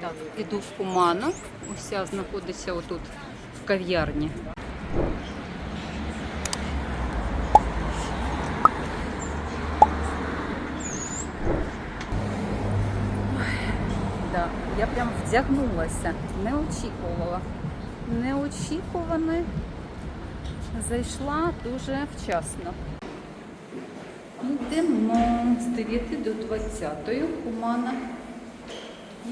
Так, іду в Куману. Уся знаходиться отут в кав'ярні. Да, я прям вдягнулася, не очікувала. Неочікувано зайшла дуже вчасно. Йдемо з 9 до 20 Кумана.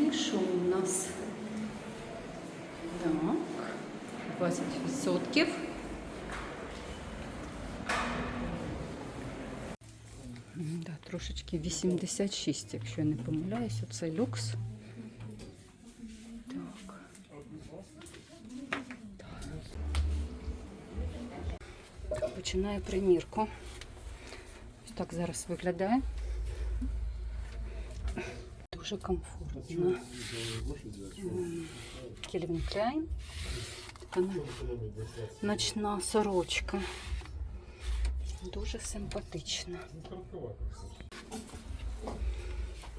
І що у нас? Так, 20%. М, Да, трошечки 86, якщо я не помиляюсь, оцей люкс. Так. Так, Починаю примірку. Ось так зараз виглядає. Дуже комфортно. Кельвін Кляйн. Ночна сорочка. Дуже симпатична.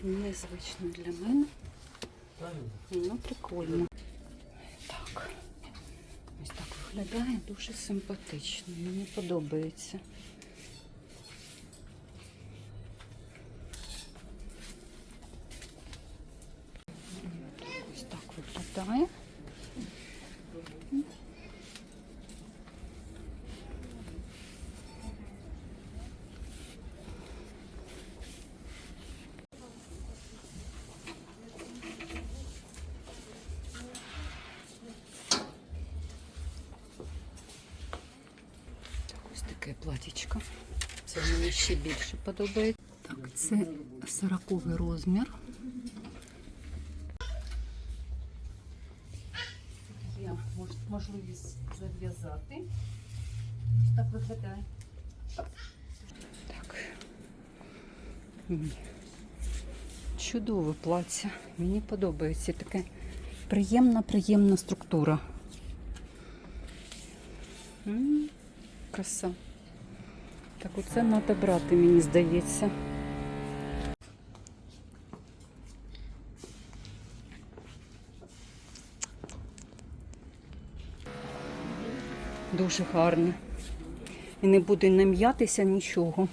Незвично для мене. Ну, прикольно. Так. Ось так виглядає дуже симпатично. Мені подобається. так виглядає. Так, ось таке платічко. Це мені ще більше подобається. Так, це 40 розмір. Можливість зав'язати. Так виглядає. Так. Чудове плаття. Мені подобається таке приємна, приємна структура. М, Краса. Так оце треба брати, мені здається. Дуже гарне. І не буде не м'ятися нічого.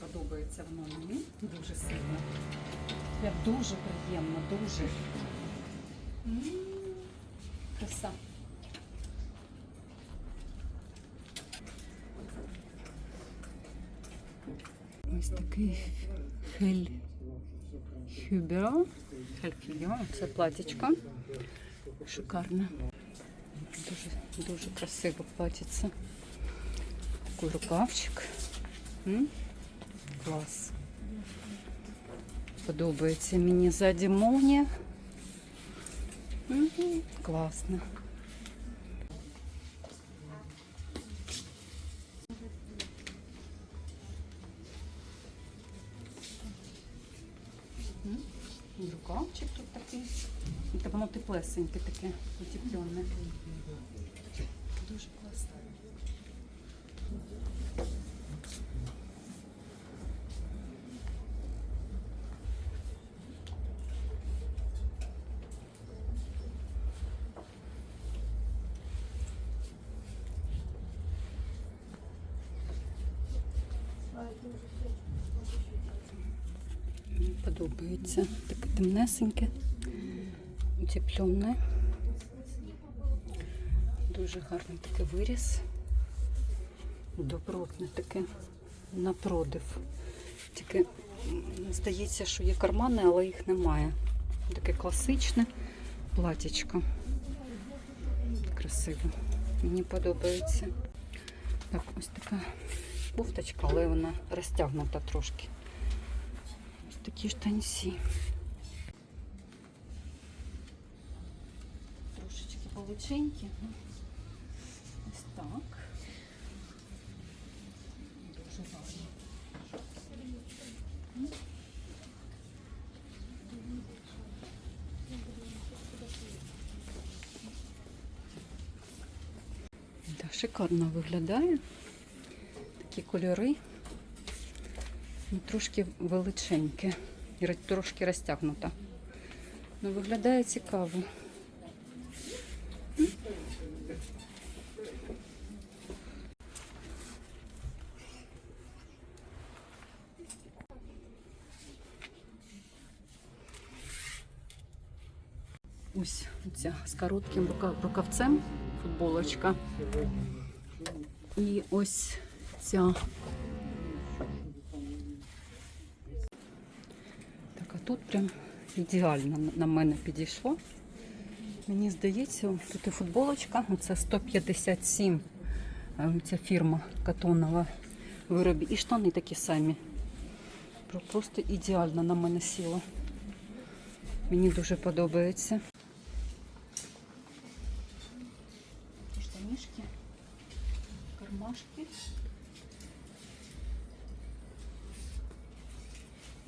Подобається воно мені дуже сильно. Я дуже приємно, дуже. М, Краса. Ось такий хель хюберо. Хель. Це платічко. Шикарне. Дуже, дуже красиво платиться. Такий рукавчик. М? Клас. Подобається мені ззаді молнія. Мгм, Класно. М, і Рукавчик тут такий. І Та воно теплесеньке таке, утеплене. Дуже класно. Подобається. Таке темнесеньке, утеплене. Дуже гарний такий виріс. Добротне таке на продив. Тільки здається, що є кармани, але їх немає. Таке класичне платічко. Красиво. Мені подобається. Так, ось така кофточка, але вона розтягнута трошки. Ось такі штанці. Трошечки величенькі. Ось так. Дуже гарно. Шикарно виглядає. Кольори. Ну, трошки величеньке. Трошки розтягнута. Ну, виглядає цікаво. Ось ця з коротким рукавцем футболочка. І ось ця. Так, а тут прям ідеально на- мене підійшло. Мені здається, тут і футболочка, це 157 е, ця фірма катонова виробі. І штани такі самі. Просто ідеально на мене сіло. Мені дуже подобається. Штанішки, кармашки.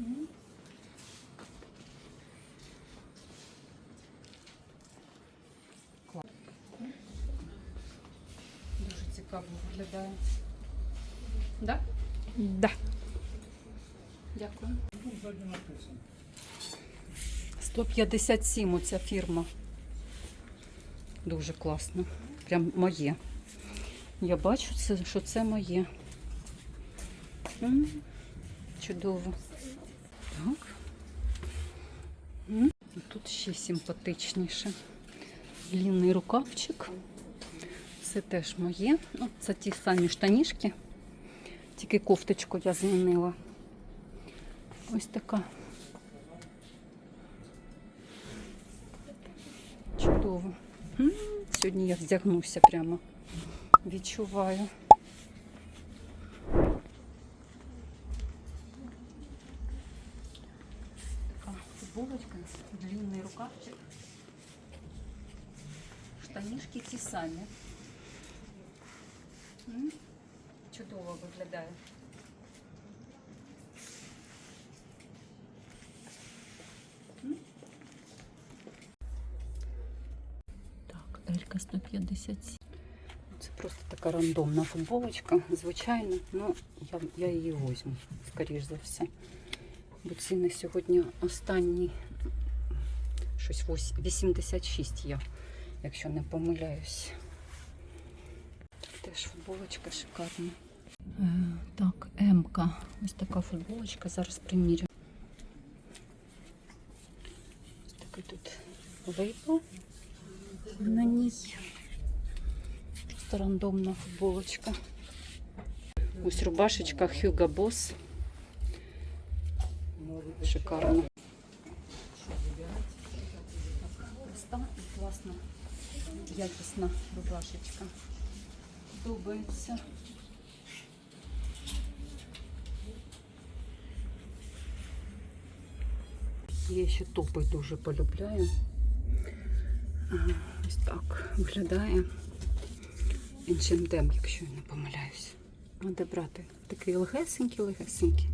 М. Клас. Дуже цікаво виглядає. Да? Да. Дякую. 157 оця фірма. Дуже класно. Прям моє. Я бачу, це, що це моє. М, Чудово. Так. М, Тут ще симпатичніше. Длінний рукавчик. Це теж моє. Ну, це ті самі штанішки. Тільки кофточку я змінила. Ось така. Чудово. Сьогодні я вдягнуся прямо. Відчуваю. Така футболочка, длинний рукавчик. Штанішки ті самі. Чудово виглядає. Так, Елька 157. Це просто така рандомна футболочка, звичайно. Ну, я, я її візьму, скоріш за все. Бо ціни сьогодні останні щось 86 я, якщо не помиляюсь. Теж футболочка шикарна. Е, так, М-ка. Ось така футболочка. Зараз примірю. Ось такий тут лейбл на ній. Просто рандомна футболочка. Ось рубашечка Hugo Boss. Шикарно. Проста і класна, якісна рубашечка. Подобається. Я ще топи дуже полюбляю. Ось так виглядає. Іншендем, якщо я не помиляюсь. Де брати такий легесенький, легесенький.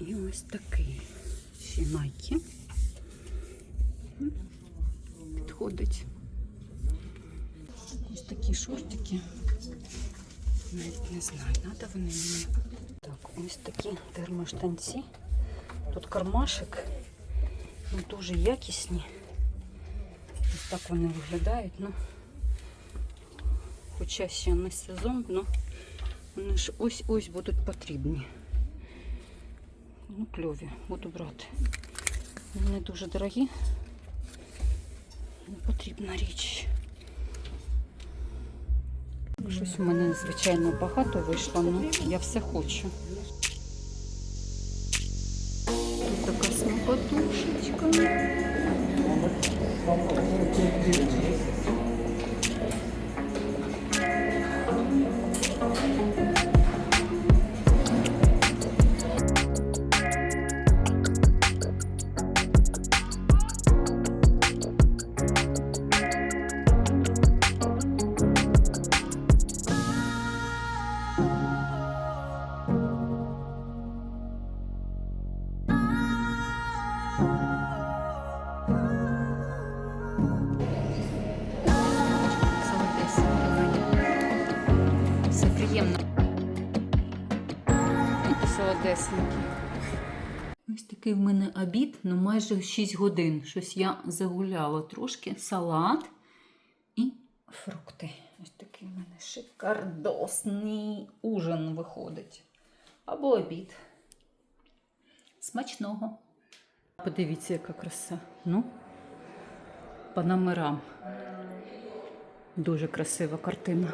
І ось такий. Ще. М, Підходить. Ось такі шортики. Навіть не знаю, треба вони мені. Так, ось такі термоштанці. Тут кармашик. Ну, дуже якісні. Ось так вони виглядають. Ну, хоча ще не сезон, ну вони ж ось-ось будуть потрібні. Ну, кльові, буду брати. Вони дуже дорогі. Не потрібна річ. Щось у мене, звичайно, багато вийшло, але я все хочу. Тут така смакотушечка. Солодесенькі. Ось такий в мене обід, ну майже 6 годин. Щось я загуляла трошки. Салат і фрукти. Ось такий в мене шикардосний ужин виходить. Або обід. Смачного. Подивіться, яка краса. Ну, по. Дуже красива картина.